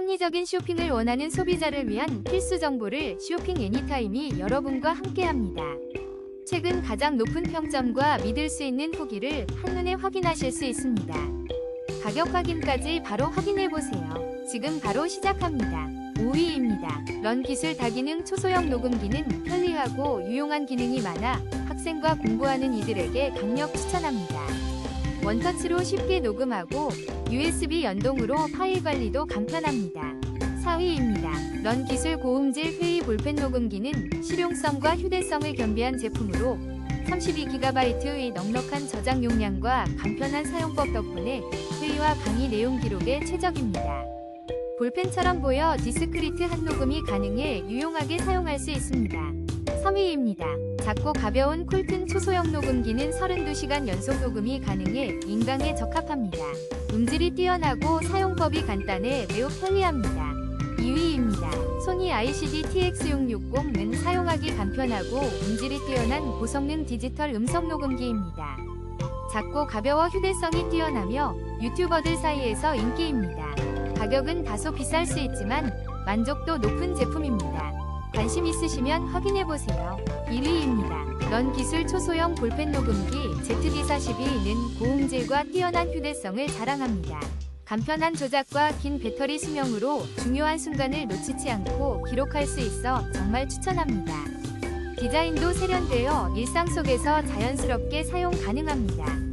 합리적인 쇼핑을 원하는 소비자를 위한 필수 정보를 쇼핑 애니타임이 여러분과 함께합니다. 최근 가장 높은 평점과 믿을 수 있는 후기를 한눈에 확인하실 수 있습니다. 가격 확인까지 바로 확인해 보세요. 지금 바로 시작합니다. 5위입니다. 런 기술 다기능 초소형 녹음기는 편리하고 유용한 기능이 많아 학생과 공부하는 이들에게 강력 추천합니다. 원터치로 쉽게 녹음하고 USB 연동으로 파일 관리도 간편합니다. 4위입니다. 런 기술 고음질 회의 볼펜 녹음기는 실용성과 휴대성을 겸비한 제품으로 32GB의 넉넉한 저장 용량과 간편한 사용법 덕분에 회의와 강의 내용 기록에 최적입니다. 볼펜처럼 보여 디스크리트 한 녹음이 가능해 유용하게 사용할 수 있습니다. 3위입니다. 작고 가벼운 콜튼 초소형 녹음기는 32시간 연속 녹음이 가능해 인강에 적합합니다. 음질이 뛰어나고 사용법이 간단해 매우 편리합니다. 2위입니다. 소니 ICD TX660은 사용하기 간편하고 음질이 뛰어난 고성능 디지털 음성 녹음기입니다. 작고 가벼워 휴대성이 뛰어나며 유튜버들 사이에서 인기입니다. 가격은 다소 비쌀 수 있지만 만족도 높은 제품입니다. 관심 있으시면 확인해보세요. 1위입니다. 런 기술 초소형 볼펜 녹음기 ZD42는 고음질과 뛰어난 휴대성을 자랑합니다. 간편한 조작과 긴 배터리 수명으로 중요한 순간을 놓치지 않고 기록할 수 있어 정말 추천합니다. 디자인도 세련되어 일상 속에서 자연스럽게 사용 가능합니다.